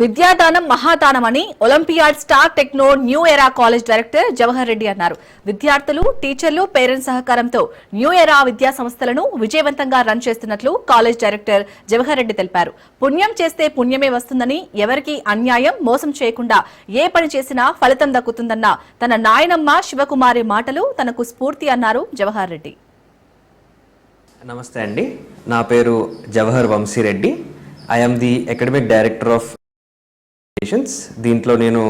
విద్యాదానం మహాదానం అని Olympiad Star Techno New Era college director Jawahar Reddy అన్నారు. విద్యార్థులు టీచర్లు పేరెంట్స్ సహకారంతో న్యూ ఎరా విద్యా సంస్థలను విజయవంతంగా రన్ చేస్తున్నట్లు కాలేజ్ డైరెక్టర్ జవహర్ రెడ్డి తెలిపారు. పుణ్యం చేస్తే పుణ్యమే వస్తుందని ఎవరికీ అన్యాయం మోసం చేయకుండా ఏ పని చేసినా ఫలితం దక్కుతుందన్న తన నాయనమ్మ శివకుమారి మాటలు తనకు స్ఫూర్తి అన్నారు జవహర్ రెడ్డి. నమస్తే అండి. నా పేరు Jawahar Vamshireddy. I'm the academic director of దీంట్లో నేను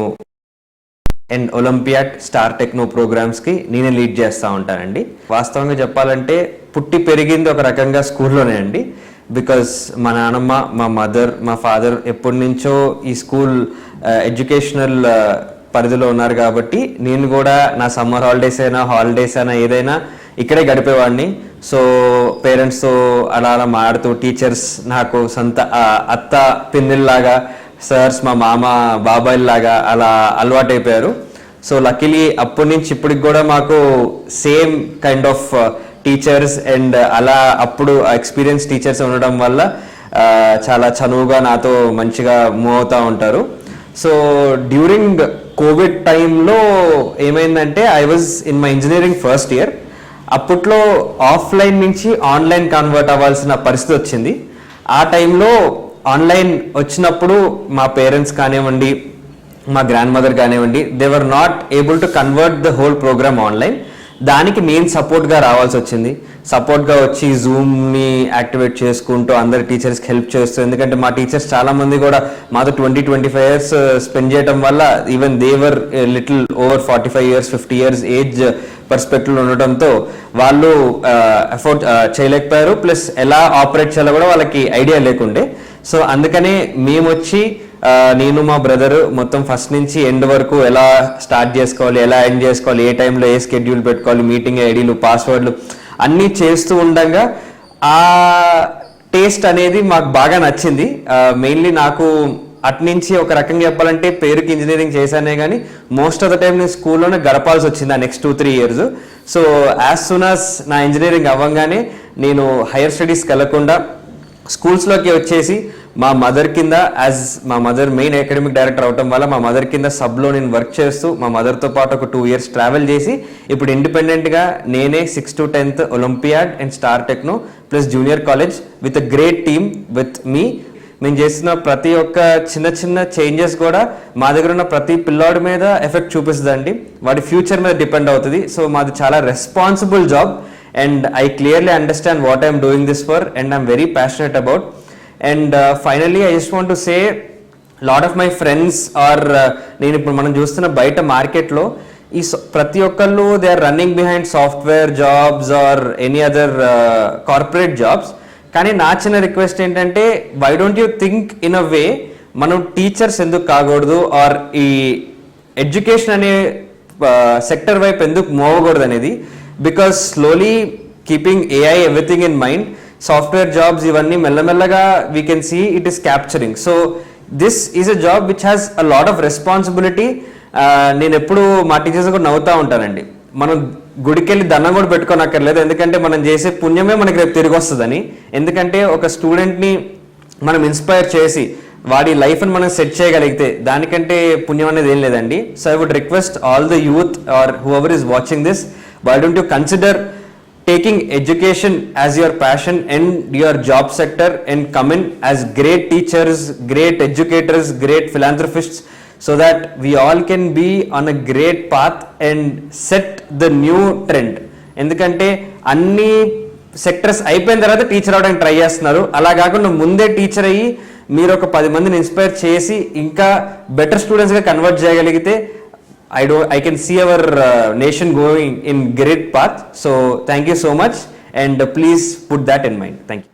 అండ్ ఒలింపియాడ్ స్టార్ టెక్నో ప్రోగ్రామ్స్కి నేనే లీడ్ చేస్తూ ఉంటానండి. వాస్తవంగా చెప్పాలంటే పుట్టి పెరిగింది ఒక రకంగా స్కూల్లోనే అండి. బికాస్ మా నాన్నమ్మ మా మదర్ మా ఫాదర్ ఎప్పటి నుంచో ఈ స్కూల్ ఎడ్యుకేషనల్ పరిధిలో ఉన్నారు కాబట్టి నేను కూడా నా సమ్మర్ హాలిడేస్ అయినా హాలిడేస్ అయినా ఏదైనా ఇక్కడే గడిపేవాడిని. సో పేరెంట్స్తో అలా అలా మాడుతూ టీచర్స్ నాకు సొంత అత్త పిన్నిల్లాగా సార్స్ మా మామ బాబాయ్ లాగా అలా అలవాటైపోయారు. సో లక్కీలీ అప్పటి నుంచి ఇప్పటికి కూడా మాకు same kind of teachers and అలా అప్పుడు ఎక్స్పీరియన్స్ టీచర్స్ ఉండడం వల్ల చాలా చనువుగా నాతో మంచిగా మూవ్ అవుతూ ఉంటారు. సో డ్యూరింగ్ కోవిడ్ టైంలో ఏమైందంటే I was in my engineering first year అప్పట్లో ఆఫ్లైన్ నుంచి ఆన్లైన్ కన్వర్ట్ అవ్వాల్సిన పరిస్థితి వచ్చింది. ఆ టైంలో ఆన్లైన్ వచ్చినప్పుడు మా పేరెంట్స్ కానివ్వండి మా గ్రాండ్ మదర్ కానివ్వండి they were not able to convert the whole programme online దానికి నేను సపోర్ట్గా రావాల్సి వచ్చింది. సపోర్ట్గా వచ్చి జూమ్ని యాక్టివేట్ చేసుకుంటూ అందరి టీచర్స్కి హెల్ప్ చేస్తూ ఎందుకంటే మా టీచర్స్ చాలామంది కూడా మాతో twenty twenty five years spend చేయడం వల్ల even they were little over forty five years fifty years age perspective ఉండటంతో వాళ్ళు uh, అఫోర్డ్ uh, చేయలేకపోయారు. ప్లస్ ఎలా ఆపరేట్ చేయాలో కూడా వాళ్ళకి ఐడియా లేకుండే. సో అందుకనే మేము వచ్చి నేను మా బ్రదర్ మొత్తం ఫస్ట్ నుంచి ఎండ్ వరకు ఎలా స్టార్ట్ చేసుకోవాలి ఎలా ఎండ్ చేసుకోవాలి ఏ టైంలో ఏ స్కెడ్యూల్ పెట్టుకోవాలి మీటింగ్ ఐడీలు పాస్వర్డ్లు అన్నీ చేస్తూ ఉండగా ఆ టేస్ట్ అనేది మాకు బాగా నచ్చింది. మెయిన్లీ నాకు అట్నుంచి ఒక రకంగా చెప్పాలంటే పేరుకి ఇంజనీరింగ్ చేశానే కానీ మోస్ట్ ఆఫ్ ద టైం నేను స్కూల్లోనే గడపాల్సి వచ్చింది ఆ next two three years. So as soon as నా ఇంజనీరింగ్ అవ్వగానే నేను హైయర్ స్టడీస్కి వెళ్ళకుండా స్కూల్స్లోకి వచ్చేసి మా మదర్ కింద యాజ్ మా మదర్ మెయిన్ అకాడమిక్ డైరెక్టర్ అవటం వల్ల మా మదర్ కింద సబ్లో నేను వర్క్ చేస్తూ మా మదర్తో పాటు ఒక టూ ఇయర్స్ ట్రావెల్ చేసి ఇప్పుడు ఇండిపెండెంట్గా నేనే six to tenth Olympiad and Star Techno plus junior college with a great team with me మేము చేసిన ప్రతి ఒక్క చిన్న చిన్న చేంజెస్ కూడా మా దగ్గర ఉన్న ప్రతి పిల్లాడి మీద ఎఫెక్ట్ చూపిస్తుందండి. వాడి ఫ్యూచర్ మీద డిపెండ్ అవుతుంది. సో మాది చాలా responsible job and I clearly understand what I'm doing this for and I'm very passionate about and finally I just want to say lot of my friends are నేను ఇప్పుడు మనం చూస్తున్న బయట మార్కెట్లో ఈ ప్రతి ఒక్కళ్ళు they are running behind software jobs or any other corporate jobs కానీ నా చిన్న రిక్వెస్ట్ ఏంటంటే why don't you think in a way మనం టీచర్స్ ఎందుకు కాకూడదు ఆర్ ఈ ఎడ్యుకేషన్ అనే uh, సెక్టర్ వైపు ఎందుకు మోవకూడదు అనేది. Because slowly keeping AI everything in mind software jobs ఇవన్నీ మెల్లమెల్లగా we can see it is capturing so this is a job which has a lot of responsibility నేను ఎప్పుడు మా టీచర్స్ కూడా నవ్వుతూ ఉంటానండి. మనం గుడికెళ్ళి దండం కూడా పెట్టుకోనక్కర్లేదు. ఎందుకంటే మనం చేసే పుణ్యమే మనకి రేపు తిరిగి వస్తుందని. ఎందుకంటే ఒక స్టూడెంట్ని మనం ఇన్స్పైర్ చేసి వాడి లైఫ్ని మనం సెట్ చేయగలిగితే దానికంటే పుణ్యం అనేది ఏం లేదండి. So I would request all the youth or whoever is watching this why don't you consider taking education as your passion and your job sector and come in as great teachers, great educators, great philanthropists so that we all can be on a great path and set the new trend. ఎందుకంటే అన్ని sectors అయిపోయిన తర్వాత teacher అవడానికి try చేస్తున్నారు అలా కాకుండా ముందే teacher అయ్యి మీరు ఒక పది మందిని ఇన్స్పైర్ చేసి ఇంకా బెటర్ స్టూడెంట్స్గా కన్వర్ట్ చేయగలిగితే I do I can see our uh, nation going in great path. So thank you so much, and uh, please put that in mind. Thank you.